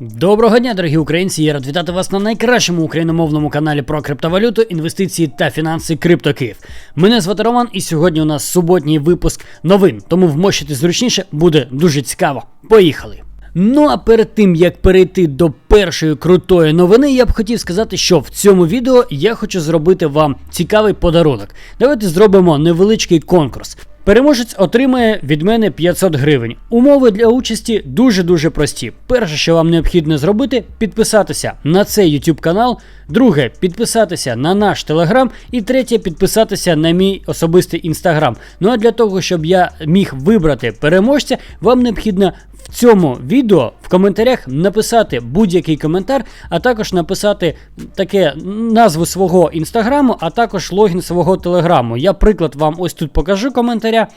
Доброго дня, дорогі українці! Я рад вітати вас на найкращому україномовному каналі про криптовалюту, інвестиції та фінанси Криптокиїв. Мене звати Роман, і сьогодні у нас суботній випуск новин. Тому вмощити зручніше буде дуже цікаво. Поїхали! Ну а перед тим як перейти до першої крутої новини, я б хотів сказати, що в цьому відео я хочу зробити вам цікавий подарунок. Давайте зробимо невеличкий конкурс. Переможець отримає від мене 500 гривень. Умови для участі дуже-дуже прості. Перше, що вам необхідно зробити, підписатися на цей YouTube канал. Друге, підписатися на наш телеграм. І третє, підписатися на мій особистий інстаграм. Ну а для того, щоб я міг вибрати переможця, вам необхідно в цьому відео в коментарях написати будь-який коментар, а також написати таке назву свого інстаграму, а також логін свого телеграму. Я приклад вам ось тут покажу коментаря.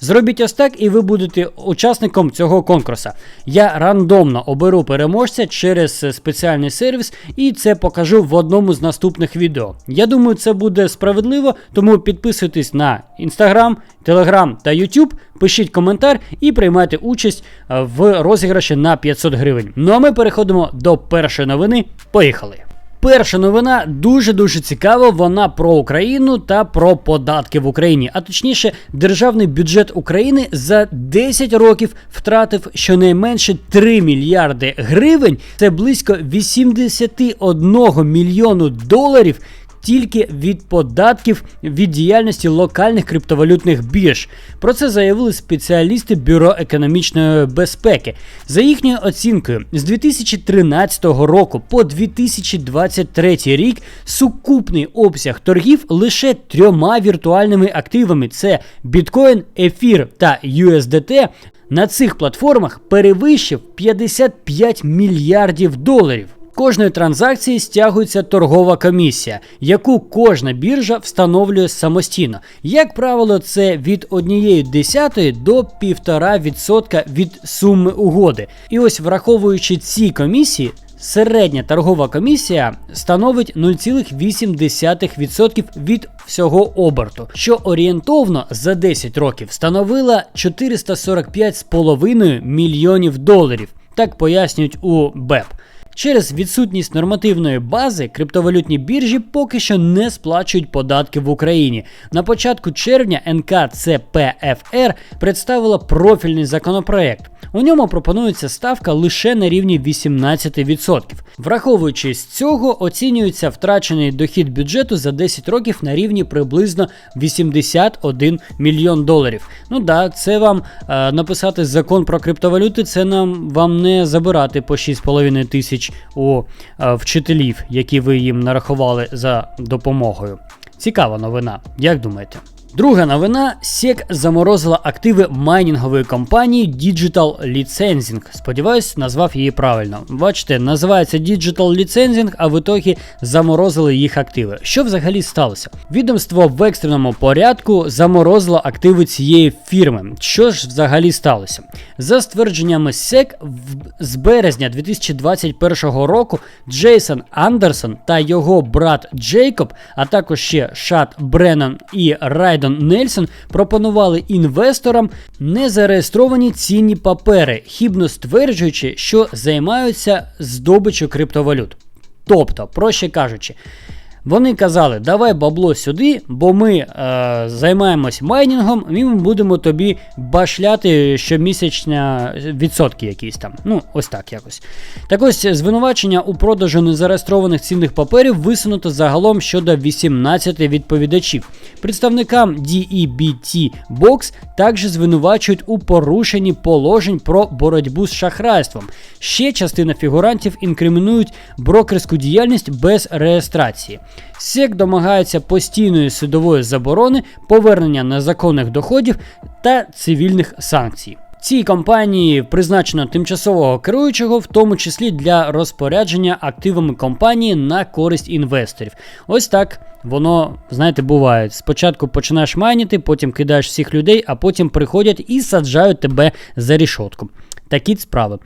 Зробіть ось так, і ви будете учасником цього конкурсу. Я рандомно оберу переможця через е, спеціальний сервіс і це покажу в одному з наступних відео. Я думаю, це буде справедливо, тому підписуйтесь на Instagram, Telegram та YouTube, пишіть коментар і приймайте участь е, в розіграші на 500 гривень. Ну а ми переходимо до першої новини. Поїхали! Перша новина дуже-дуже цікава. Вона про Україну та про податки в Україні. А точніше, державний бюджет України за 10 років втратив щонайменше 3 мільярди гривень. Це близько 81 мільйону доларів тільки від податків від діяльності локальних криптовалютних бірж. Про це заявили спеціалісти Бюро економічної безпеки. За їхньою оцінкою, з 2013 року по 2023 рік сукупний обсяг торгів лише трьома віртуальними активами: це біткоін, ефір та USDT, на цих платформах перевищив 55 мільярдів доларів кожної транзакції стягується торгова комісія, яку кожна біржа встановлює самостійно. Як правило, це від 1,1 до 1,5% від суми угоди. І ось враховуючи ці комісії. Середня торгова комісія становить 0,8% від всього оберту, що орієнтовно за 10 років становила 445,5 мільйонів доларів. Так пояснюють у БЕП. Через відсутність нормативної бази криптовалютні біржі поки що не сплачують податки в Україні. На початку червня НКЦПФР представила профільний законопроект. У ньому пропонується ставка лише на рівні 18%. Враховуючи з цього, оцінюється втрачений дохід бюджету за 10 років на рівні приблизно 81 мільйон доларів. Ну да, це вам е, написати закон про криптовалюти, це нам вам не забирати по 6,5 тисяч у е, вчителів, які ви їм нарахували за допомогою. Цікава новина, як думаєте? Друга новина: SEC заморозила активи майнінгової компанії Digital Licensing. Сподіваюсь, назвав її правильно. Бачите, називається Digital Licensing, а в ітогі заморозили їх активи. Що взагалі сталося? Відомство в екстреному порядку заморозило активи цієї фірми. Що ж взагалі сталося? За ствердженнями SEC, з березня 2021 року Джейсон Андерсон та його брат Джейкоб, а також ще Шат Бреннан і Райден Брендон Нельсон пропонували інвесторам незареєстровані цінні папери, хібно стверджуючи, що займаються здобичю криптовалют. Тобто, проще кажучи, вони казали, давай бабло сюди, бо ми е, займаємось майнінгом, і ми будемо тобі башляти щомісячня відсотки якісь там. Ну, ось так якось. Так ось звинувачення у продажу незареєстрованих цінних паперів висунуто загалом щодо 18 відповідачів. Представникам DEBT Box також звинувачують у порушенні положень про боротьбу з шахрайством. Ще частина фігурантів інкримінують брокерську діяльність без реєстрації. СЕК домагається постійної судової заборони, повернення незаконних доходів та цивільних санкцій. Цій компанії призначено тимчасового керуючого, в тому числі для розпорядження активами компанії на користь інвесторів. Ось так воно, знаєте, буває. Спочатку починаєш майніти, потім кидаєш всіх людей, а потім приходять і саджають тебе за рішотку. Такі справи.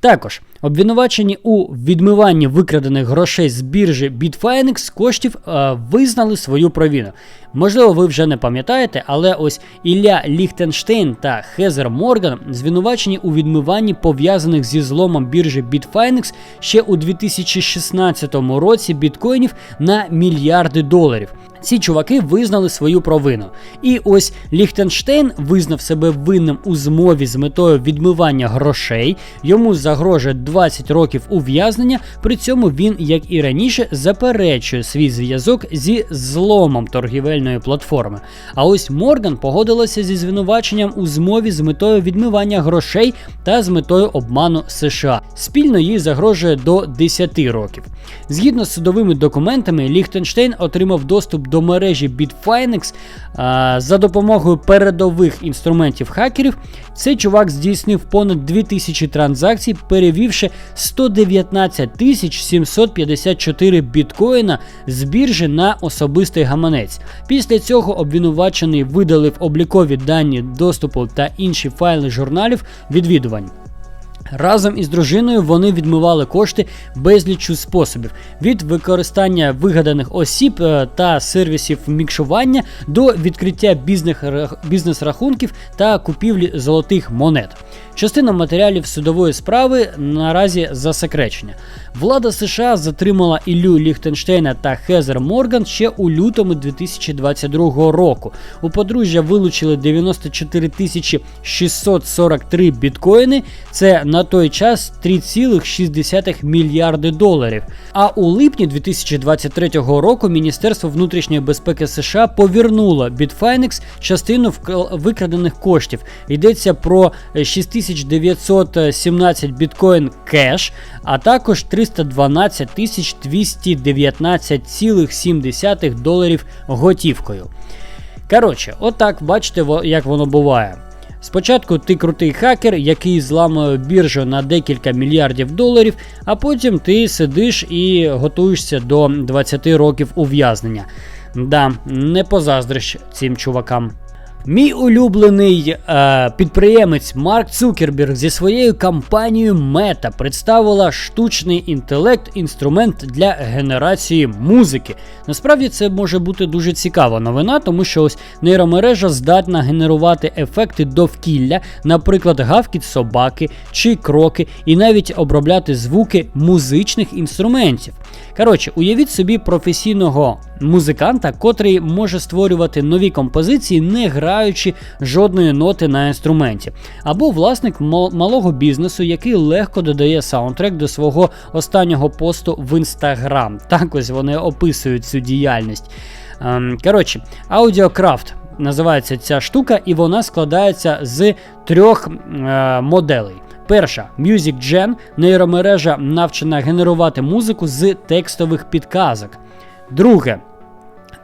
Також обвинувачені у відмиванні викрадених грошей з біржі Bitfinex коштів е, визнали свою провину. Можливо, ви вже не пам'ятаєте, але ось Ілля Ліхтенштейн та Хезер Морган звинувачені у відмиванні пов'язаних зі зломом біржі Bitfinex ще у 2016 році біткоїнів на мільярди доларів. Ці чуваки визнали свою провину. І ось Ліхтенштейн визнав себе винним у змові з метою відмивання грошей. Йому загрожує 20 років ув'язнення. При цьому він, як і раніше, заперечує свій зв'язок зі зломом торгівельної платформи. А ось Морган погодилася зі звинуваченням у змові з метою відмивання грошей та з метою обману США. Спільно їй загрожує до 10 років. Згідно з судовими документами, Ліхтенштейн отримав доступ до мережі Bitfinex а, за допомогою передових інструментів хакерів. Цей чувак здійснив понад 2000 транзакцій, перевівши 119 тисяч 754 біткоїна з біржі на особистий гаманець. Після цього обвинувачений видалив облікові дані доступу та інші файли журналів відвідувань. Разом із дружиною вони відмивали кошти безлічу способів від використання вигаданих осіб е, та сервісів мікшування до відкриття бізнес-рахунків та купівлі золотих монет. Частина матеріалів судової справи наразі засекречення. Влада США затримала Іллю Ліхтенштейна та Хезер Морган ще у лютому 2022 року. У подружжя вилучили 94 тисячі 643 біткоїни. Це на той час 3,6 мільярди доларів. А у липні 2023 року Міністерство внутрішньої безпеки США повернуло Bitfinex частину викрадених коштів. Йдеться про 6917 біткоін кеш, а також 312 219,7 доларів готівкою. Коротше, отак бачите, як воно буває. Спочатку ти крутий хакер, який зламує біржу на декілька мільярдів доларів, а потім ти сидиш і готуєшся до 20 років ув'язнення. Да, не позаздриш цим чувакам. Мій улюблений е, підприємець Марк Цукерберг зі своєю компанією Meta представила штучний інтелект, інструмент для генерації музики. Насправді це може бути дуже цікава новина, тому що ось нейромережа здатна генерувати ефекти довкілля, наприклад, гавкіт собаки чи кроки, і навіть обробляти звуки музичних інструментів. Коротше, уявіть собі професійного музиканта, котрий може створювати нові композиції, не граючи жодної ноти на інструменті, або власник малого бізнесу, який легко додає саундтрек до свого останнього посту в інстаграм. Так ось вони описують цю діяльність. Ем, коротше, аудіокрафт. Називається ця штука, і вона складається з трьох е, моделей. Перша MusicGen – нейромережа навчена генерувати музику з текстових підказок. Друге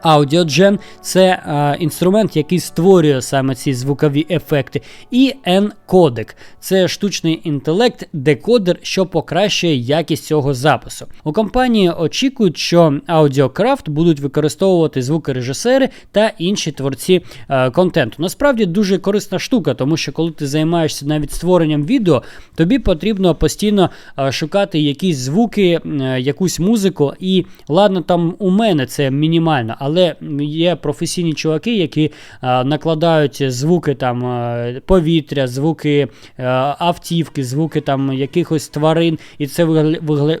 AudioGen це е, інструмент, який створює саме ці звукові ефекти. І N-кодек це штучний інтелект, декодер, що покращує якість цього запису. У компанії очікують, що Audiocraft будуть використовувати звукорежисери та інші творці е, контенту. Насправді дуже корисна штука, тому що коли ти займаєшся навіть створенням відео, тобі потрібно постійно е, шукати якісь звуки, е, якусь музику. І ладно, там у мене це мінімально, але але є професійні чуваки, які а, накладають звуки там а, повітря, звуки а, автівки, звуки там якихось тварин, і це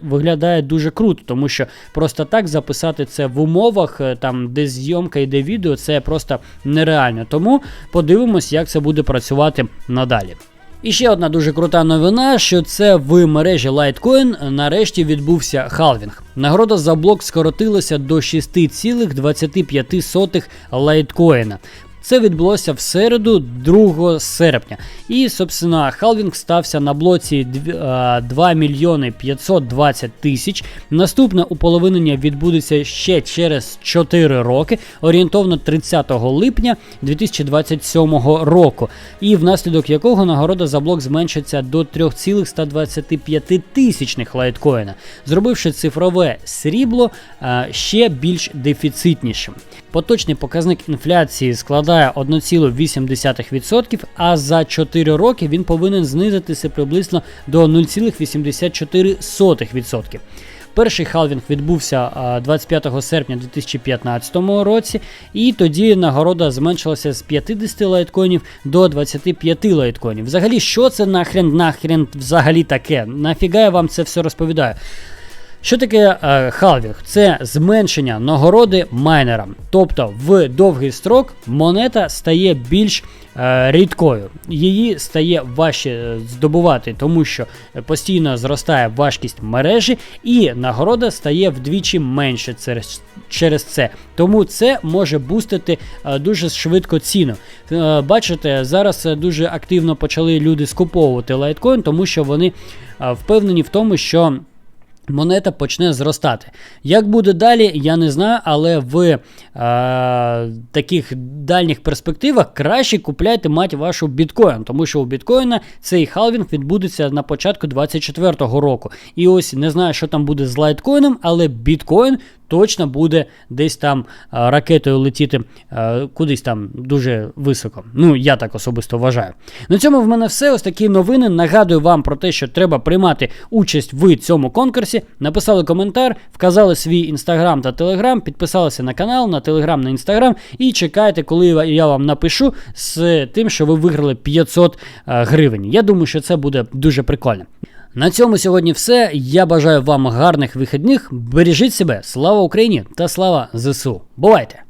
виглядає дуже круто, тому що просто так записати це в умовах, е, там де зйомка йде відео, це просто нереально. Тому подивимось, як це буде працювати надалі. І ще одна дуже крута новина, що це в мережі Litecoin нарешті відбувся халвінг. Нагорода за блок скоротилася до 6,25 лайткоїна. Це відбулося в середу, 2 серпня. І, собственно, халвінг стався на блоці 2 мільйони 520 тисяч. Наступне уполовинення відбудеться ще через 4 роки, орієнтовно 30 липня 2027 року. І внаслідок якого нагорода за блок зменшиться до 3,125 тисячних лайткоїна, зробивши цифрове срібло ще більш дефіцитнішим. Поточний показник інфляції складає 1,8%, а за 4 роки він повинен знизитися приблизно до 0,84%. Перший халвінг відбувся 25 серпня 2015 році, і тоді нагорода зменшилася з 50 лайткоїнів до 25 лайткоїнів. Взагалі, що це нахрен нахрен взагалі таке? Нафіга я вам це все розповідаю? Що таке е, халвінг? Це зменшення нагороди майнерам. Тобто в довгий строк монета стає більш е, рідкою. Її стає важче е, здобувати, тому що постійно зростає важкість мережі, і нагорода стає вдвічі менше через, це. Тому це може бустити дуже швидко ціну. Бачите, зараз дуже активно почали люди скуповувати лайткоін, тому що вони впевнені в тому, що. Монета почне зростати. Як буде далі, я не знаю, але в е, таких дальніх перспективах краще купляйте мать вашу біткоін, тому що у біткоїна цей халвінг відбудеться на початку 2024 року. І ось не знаю, що там буде з лайткоїном, але біткоін точно буде десь там е, ракетою летіти е, кудись там дуже високо. Ну, я так особисто вважаю. На цьому в мене все. Ось такі новини. Нагадую вам про те, що треба приймати участь в цьому конкурсі. Написали коментар, вказали свій інстаграм та телеграм, підписалися на канал, на телеграм, на інстаграм і чекайте, коли я вам напишу з тим, що ви виграли 500 е, гривень. Я думаю, що це буде дуже прикольно. На цьому сьогодні все. Я бажаю вам гарних вихідних. Бережіть себе. Слава Україні та слава ЗСУ. Бувайте!